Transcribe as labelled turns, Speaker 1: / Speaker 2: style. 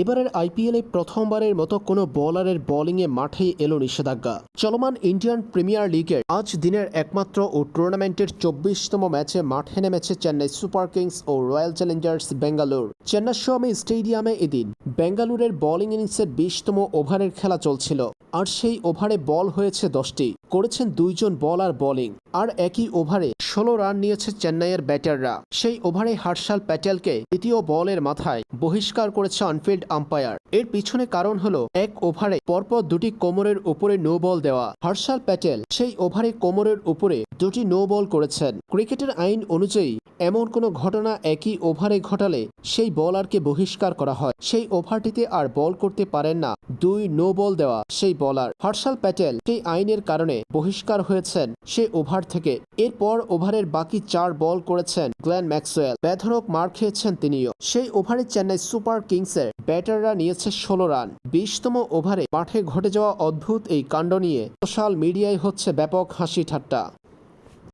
Speaker 1: এবারের আইপিএলে প্রথমবারের মতো কোনো বোলারের বোলিংয়ে মাঠেই এলো নিষেধাজ্ঞা। চলমান ইন্ডিয়ান প্রিমিয়ার লিগের আজ দিনের একমাত্র ও টুর্নামেন্টের চব্বিশতম ম্যাচে মাঠে নেমেছে চেন্নাই সুপার কিংস ও রয়্যাল চ্যালেঞ্জার্স বেঙ্গালুর। চেন্নাস্বামী স্টেডিয়ামে এদিন বেঙ্গালুরের বোলিং ইনিংসের বিশতম ওভারের খেলা চলছিল, আর সেই ওভারে বল হয়েছে দশটি, করেছেন দুইজন বলার বোলিং, আর একই ওভারে ষোলো রান নিয়েছে চেন্নাইয়ের ব্যাটাররা। সেই ওভারে হার্ষাল প্যাটেলকে দ্বিতীয় বলের মাথায় বহিষ্কার করেছে অনফিল্ড আম্পায়ার। এর পিছনে কারণ হল, এক ওভারে পরপর দুটি কোমরের উপরে নো বল দেওয়া। হর্ষাল প্যাটেল সেই ওভারে কোমরের উপরে দুটি নো বল করেছেন। ক্রিকেটের আইন অনুযায়ী এমন কোনো ঘটনা একই ওভারে ঘটালে সেই বলারকে বহিষ্কার করা হয়। সেই ওভারটিতে আর বল করতে পারেন না। দুই নো বল দেওয়া সেই বলার। হর্ষাল প্যাটেল সেই আইনের কারণে বহিষ্কার হয়েছেন সে ওভার থেকে। এরপর ওভারের বাকি চার বল করেছেন গ্ল্যান ম্যাক্সওয়েল। বেধরক মার খেয়েছেন তিনিও। সেই ওভারে চেন্নাই সুপার কিংসের ব্যাটাররা নিয়েছে ষোলো রান। বিশতম ওভারে মাঠে ঘটে যাওয়া অদ্ভুত এই কাণ্ড নিয়ে সোশ্যাল মিডিয়ায় হচ্ছে ব্যাপক হাসি ঠাট্টা